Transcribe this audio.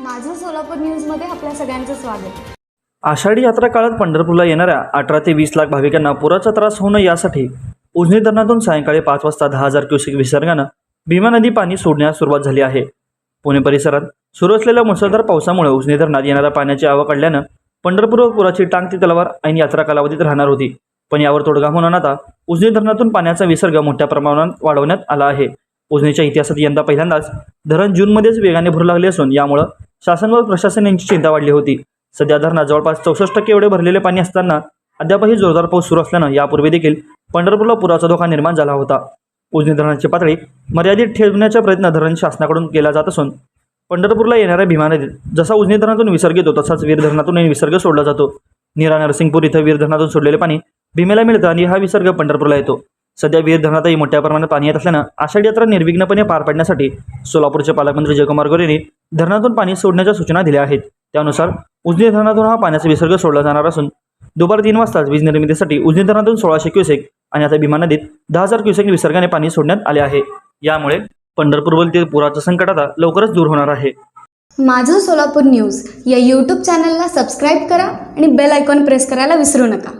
माझं सोलापूर न्यूजमध्ये आपल्या सगळ्यांचं स्वागत. आषाढी यात्रा काळात पंढरपूरला येणाऱ्या अठरा ते वीस लाख भाविकांना पुराचा त्रास होऊ नये यासाठी उजनी धरणातून सायंकाळी पाच वाजता दहा हजार क्युसेक विसर्गानं भीमा नदी पाणी सोडण्यास सुरुवात झाली आहे. पुणे परिसरात सुरू असलेल्या मुसळधार पावसामुळे उजनी धरणात येणाऱ्या पाण्याची आवक वाढल्यानं पंढरपूर पुराची पुराची टांगती तलावार ऐन यात्रा कालावधीत राहणार होती. पण यावर तोडगा होणार आता उजनी धरणातून पाण्याचा विसर्ग मोठ्या प्रमाणात वाढवण्यात आला आहे. उजनीच्या इतिहासात यंदा पहिल्यांदाच धरण जूनमध्येच वेगाने भरू लागले असून यामुळं शासन व प्रशासन यांची चिंता वाढली होती. सध्या धरणात जवळपास चौसष्ट टक्के एवढे भरलेले पाणी असताना अद्यापही जोरदार पाऊस सुरू असल्यानं यापूर्वी देखील पंढरपूरला पुराचा धोका निर्माण झाला होता. उजनी धरणाची पातळी मर्यादित ठेवण्याचा प्रयत्न धरण शासनाकडून केला जात असून पंढरपूरला येणाऱ्या भीमा नदीत जसा उजनी धरणातून विसर्ग येतो तसाच वीर धरणातूनही विसर्ग सोडला जातो. नीरा नरसिंगपूर इथं वीर धरणातून सोडलेले पाणी भीमेला मिळतं आणि हा विसर्ग पंढरपूरला येतो. सध्या विहीर धरणातही मोठ्या प्रमाणात पाणी येत असल्यानं आषाढी यात्रा निर्विघ्नपणे पार पाडण्यासाठी सोलापूरचे पालकमंत्री जयकुमार गोरे यांनी धरणातून पाणी सोडण्याच्या सूचना दिल्या आहेत. त्यानुसार उजनी धरणातून हा पाण्याचा विसर्ग सोडला जाणार असून दुपारी तीन वाजताच वीज निर्मितीसाठी उजनी धरणातून सोळाशे क्युसेक आणि आता भीमा नदीत दहा हजार क्युसेक विसर्गाने पाणी सोडण्यात आले आहे. यामुळे पंढरपूरवरील पुराचं संकट आता लवकरच दूर होणार आहे. माझं सोलापूर न्यूज या यूट्यूब चॅनलला सबस्क्राईब करा आणि बेल आयकॉन प्रेस करायला विसरू नका.